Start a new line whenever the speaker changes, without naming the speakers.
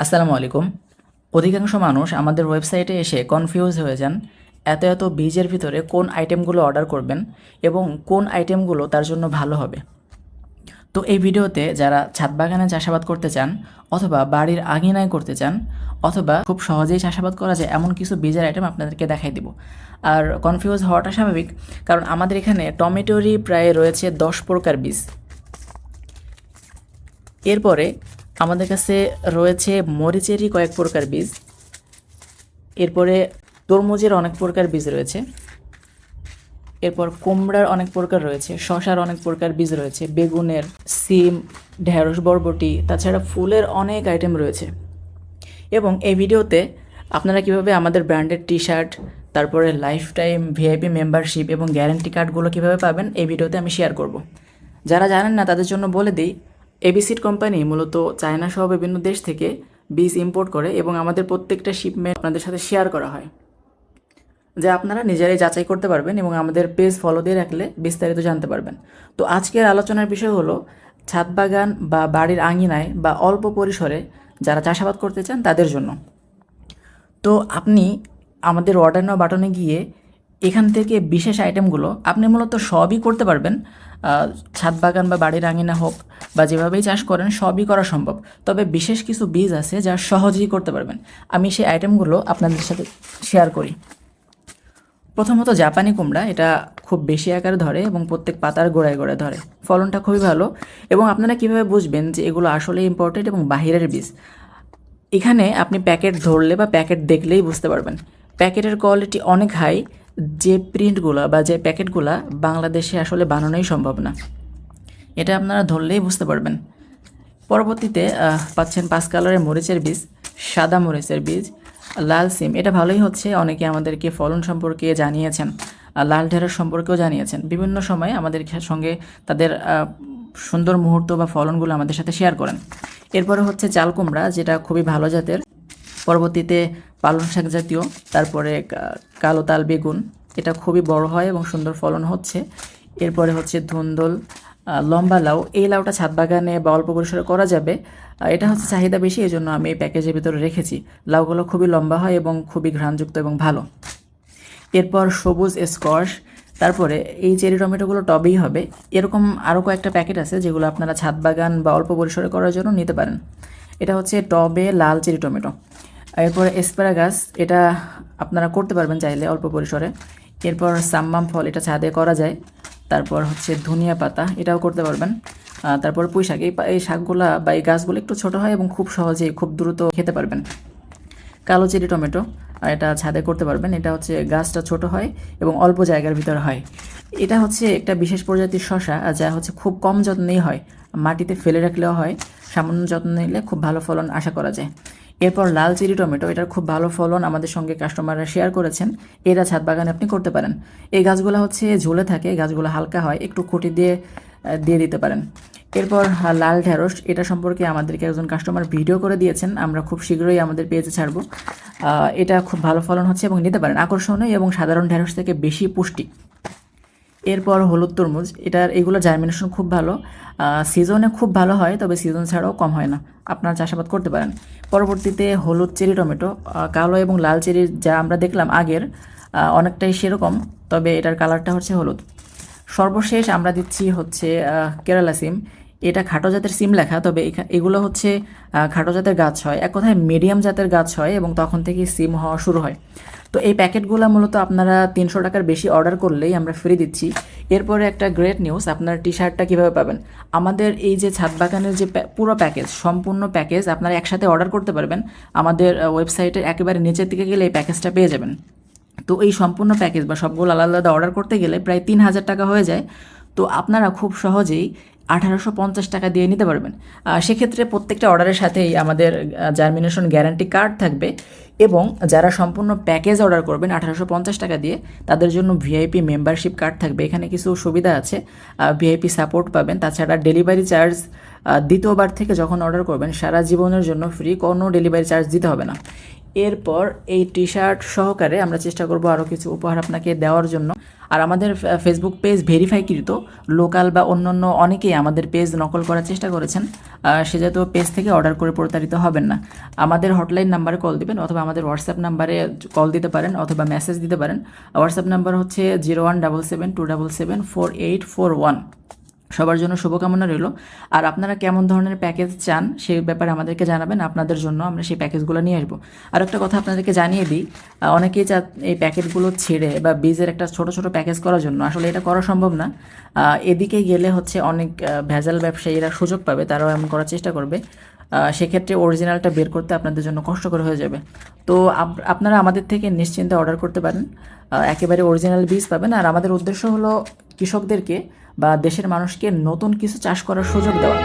আসসালামু আলাইকুম। অধিকাংশ মানুষ আমাদের ওয়েবসাইটে এসে কনফিউজ হয়ে যান, এত এত বীজের ভিতরে কোন আইটেমগুলো অর্ডার করবেন এবং কোন আইটেমগুলো তার জন্য ভালো হবে। তো এই ভিডিওতে যারা ছাদ বাগানে চাষাবাদ করতে চান অথবা বাড়ির আগিনায় করতে চান অথবা খুব সহজেই চাষাবাদ করা যায় এমন কিছু বীজের আইটেম আপনাদেরকে দেখাই দিব। আর কনফিউজ হওয়াটা স্বাভাবিক, কারণ আমাদের এখানে টমেটোরই প্রায় রয়েছে দশ প্রকার বীজ। এরপরে আমাদের কাছে রয়েছে মরিচেরই কয়েক প্রকার বীজ। এরপরে তরমুজের অনেক প্রকার বীজ রয়েছে। এরপর কুমড়ার অনেক প্রকার রয়েছে, শশার অনেক প্রকার বীজ রয়েছে, বেগুনের, সিম, ঢেঁড়স, বরবটি, তাছাড়া ফুলের অনেক আইটেম রয়েছে। এবং এই ভিডিওতে আপনারা কীভাবে আমাদের ব্র্যান্ডের টি শার্ট তারপরে লাইফ টাইম ভিআইপি মেম্বারশিপ এবং গ্যারান্টি কার্ডগুলো কীভাবে পাবেন, এই ভিডিওতে আমি শেয়ার করব। যারা জানেন না, তাদের জন্য বলে দিই এবিসিড কোম্পানি মূলত চায়না সহ বিভিন্ন দেশ থেকে বীজ ইম্পোর্ট করে এবং আমাদের প্রত্যেকটা শিপমেন্ট আপনাদের সাথে শেয়ার করা হয়। যা আপনারা নিজেরাই যাচাই করতে পারবেন এবং আমাদের পেজ ফলো দিয়ে রাখলে বিস্তারিত জানতে পারবেন। তো আজকের আলোচনার বিষয় হলো, ছাদ বাগান বা বাড়ির আঙিনায় বা অল্প পরিসরে যারা চাষাবাদ করতে চান তাদের জন্য। তো আপনি আমাদের অর্ডার নাও বাটনে গিয়ে এখান থেকে বিশেষ আইটেমগুলো আপনি মূলত সবই করতে পারবেন। ছাদ বাগান বা বাড়ির আঙিনা হোক বা যেভাবেই চাষ করেন সবই করা সম্ভব। তবে বিশেষ কিছু বীজ আছে যা সহজেই করতে পারবেন। আমি সেই আইটেমগুলো আপনাদের সাথে শেয়ার করি। প্রথমত জাপানি কুমড়া, এটা খুব বেশি আকারে ধরে এবং প্রত্যেক পাতার গোড়ায় গোড়ায় ধরে। ফলনটা খুবই ভালো এবং আপনারা কীভাবে বুঝবেন যে এগুলো আসলে ইম্পর্টেন্ট এবং বাহিরের বীজ? এখানে আপনি প্যাকেট ধরলে বা প্যাকেট দেখলেই বুঝতে পারবেন। প্যাকেটের কোয়ালিটি অনেক হাই যে প্রিন্টগুলো বা যে প্যাকেটগুলো বাংলাদেশে আসলে বানানোই সম্ভব না। এটা আপনারা ধরলেই বুঝতে পারবেন। পরবর্তীতে পাচ্ছেন পাঁচ কালারের মরিচের বীজ, সাদা মরিচের বীজ, লাল সিম। এটা ভালোই হচ্ছে, অনেকে আমাদেরকে ফলন সম্পর্কে জানিয়েছেন লাল ঢেঁড়স সম্পর্কেও জানিয়েছেন। বিভিন্ন সময় আমাদের সঙ্গে তাদের সুন্দর মুহূর্ত বা ফলনগুলো আমাদের সাথে শেয়ার করেন। এরপরে হচ্ছে চাল কুমড়া, যেটা খুবই ভালো জাতের। পরবর্তীতে পালং শাক জাতীয়, তারপরে কালো তাল বেগুন, এটা খুবই বড় হয় এবং সুন্দর ফলন হচ্ছে। এরপরে হচ্ছে ধুন্দল লম্বা লাউ, এই লাউটা ছাদ বাগানে বা অল্প পরিসরে করা যাবে। এটা হচ্ছে চাহিদা বেশি এই জন্য আমি এই প্যাকেজের ভিতরে রেখেছি। লাউগুলো খুবই লম্বা হয় এবং খুবই ঘ্রাণযুক্ত এবং ভালো। এরপর সবুজ স্কোয়াশ, তারপরে এই চেরি টমেটোগুলো টবেই হবে। এরকম আরও কয়েকটা প্যাকেট আছে যেগুলো আপনারা ছাদ বাগান বা অল্প পরিসরে করার জন্য নিতে পারেন। এটা হচ্ছে টবে লাল চেরি টমেটো। এরপরে এসপারাগাস, এটা আপনারা করতে পারবেন চাইলে অল্প পরিসরে। এরপর সাম্মাম ফল, এটা ছাদে করা যায়। তারপর হচ্ছে ধনিয়া পাতা, এটাও করতে পারবেন। তারপর পুঁই শাক এই এই শাকগুলা বা এই গাছগুলো একটু ছোট হয় এবং খুব সহজেই খুব দ্রুত খেতে পারবেন। কালো চেরি টমেটো, আর এটা ছাদে করতে পারবেন। এটা হচ্ছে গাছটা ছোট হয় এবং অল্প জায়গার ভিতরে হয়। এটা হচ্ছে একটা বিশেষ প্রজাতির শশা যা হচ্ছে খুব কম যত্নেই হয়। মাটিতে ফেলে রাখলেও হয়। সামান্য যত্ন নিলে খুব ভালো ফলন আশা করা যায়। এরপর লাল চেরি টমেটো, এটার খুব ভালো ফলন আমাদের সঙ্গে কাস্টমাররা শেয়ার করেছেন। এরা ছাদ বাগানে আপনি করতে পারেন। এই গাছগুলো হচ্ছে ঝুলে থাকে, গাছগুলো হালকা হয়, একটু খুঁটি দিয়ে দিয়ে দিতে পারেন। এরপর লাল ঢেঁড়স, এটা সম্পর্কে আমাদেরকে একজন কাস্টমার ভিডিও করে দিয়েছেন। আমরা খুব শীঘ্রই আমাদের পেজে ছাড়বো। এটা খুব ভালো ফলন হচ্ছে এবং নিতে পারেন। আকর্ষণীয় এবং সাধারণ ঢেঁড়স থেকে বেশি পুষ্টি। এরপর হলুদ তরমুজ, এটার এগুলো জার্মিনেশন খুব ভালো। সিজনে খুব ভালো হয়, তবে সিজন ছাড়াও কম হয় না। আপনারা চাষাবাদ করতে পারেন। পরবর্তীতে হলুদ চেরি, টমেটো কালো এবং লাল চেরির যা আমরা দেখলাম আগের অনেকটাই সেরকম, তবে এটার কালারটা হচ্ছে হলুদ। সর্বশেষ আমরা দিচ্ছি হচ্ছে কেরালা সিম। এটা খাটো জাতের সিম লেখা, তবে এগুলো হচ্ছে খাটো জাতের গাছ হয়। এক কথায় মিডিয়াম জাতের গাছ হয় এবং তখন থেকে সিম হওয়া শুরু হয়। তো এই প্যাকেটগুলো মূলত আপনারা তিনশো টাকার বেশি অর্ডার করলেই আমরা ফ্রি দিচ্ছি। এরপরে একটা গ্রেট নিউজ, আপনার টি শার্টটা কীভাবে পাবেন? আমাদের এই যে ছাদ বাগানের যে পুরো প্যাকেজ, সম্পূর্ণ প্যাকেজ আপনারা একসাথে অর্ডার করতে পারবেন। আমাদের ওয়েবসাইটের একেবারে নিচের দিকে গেলে এই প্যাকেজটা পেয়ে যাবেন। তো এই সম্পূর্ণ প্যাকেজ বা সবগুলো আলাদা আলাদা অর্ডার করতে গেলে প্রায় তিন হাজার টাকা হয়ে যায়। তো আপনারা খুব সহজেই আঠারোশো পঞ্চাশ টাকা দিয়ে নিতে পারবেন। সেক্ষেত্রে প্রত্যেকটা অর্ডারের সাথেই আমাদের জার্মিনেশন গ্যারান্টি কার্ড থাকবে এবং যারা সম্পূর্ণ প্যাকেজ অর্ডার করবেন আঠারোশো পঞ্চাশ টাকা দিয়ে, তাদের জন্য ভিআইপি মেম্বারশিপ কার্ড থাকবে। এখানে কিছু সুবিধা আছে। ভিআইপি সাপোর্ট পাবেন। তাছাড়া ডেলিভারি চার্জ দ্বিতীয়বার থেকে যখন অর্ডার করবেন, সারা জীবনের জন্য ফ্রি কোনো ডেলিভারি চার্জ দিতে হবে না। এরপর এই টি শার্ট সহকারে আমরা চেষ্টা করব আরও কিছু উপহার আপনাকে দেওয়ার জন্য। আর আমাদের ফেসবুক পেজ ভেরিফাইকৃত লোকাল বা অন্যান্য অনেকেই আমাদের পেজ নকল করার চেষ্টা করেছেন। সে যাতে পেজ থেকে অর্ডার করে প্রতারিত হবেন না। আমাদের হটলাইন নাম্বারে কল দিবেন অথবা আমাদের হোয়াটসঅ্যাপ নাম্বারে কল দিতে পারেন অথবা মেসেজ দিতে পারেন। হোয়াটসঅ্যাপ নাম্বার হচ্ছে zero one double seven two double seven four eight four one সবার জন্য শুভকামনা রইল। আর আপনারা কেমন ধরনের প্যাকেজ চান সেই ব্যাপারে আমাদেরকে জানাবেন, আপনাদের জন্য আমরা সেই প্যাকেজগুলো নিয়ে আসব। আর একটা কথা আপনাদেরকে জানিয়ে দিই অনেকেই চা এই প্যাকেটগুলো ছেড়ে বা বীজের একটা ছোট ছোট প্যাকেজ করার জন্য। আসলে এটা করা সম্ভব না। এদিকে গেলে হচ্ছে অনেক ভেজাল ব্যবসায়ীরা সুযোগ পাবে, তারাও এমন করার চেষ্টা করবে। সেক্ষেত্রে অরিজিনালটা বের করতে আপনাদের জন্য কষ্টকর হয়ে যাবে। তো আপ- আপনারা আমাদের থেকে নিশ্চিন্তে অর্ডার করতে পারেন। একেবারে অরিজিনাল বীজ পাবেন। আর আমাদের উদ্দেশ্য হলো কৃষকদেরকে বা দেশের মানুষকে নতুন কিছু চাষ করার সুযোগ দেওয়া।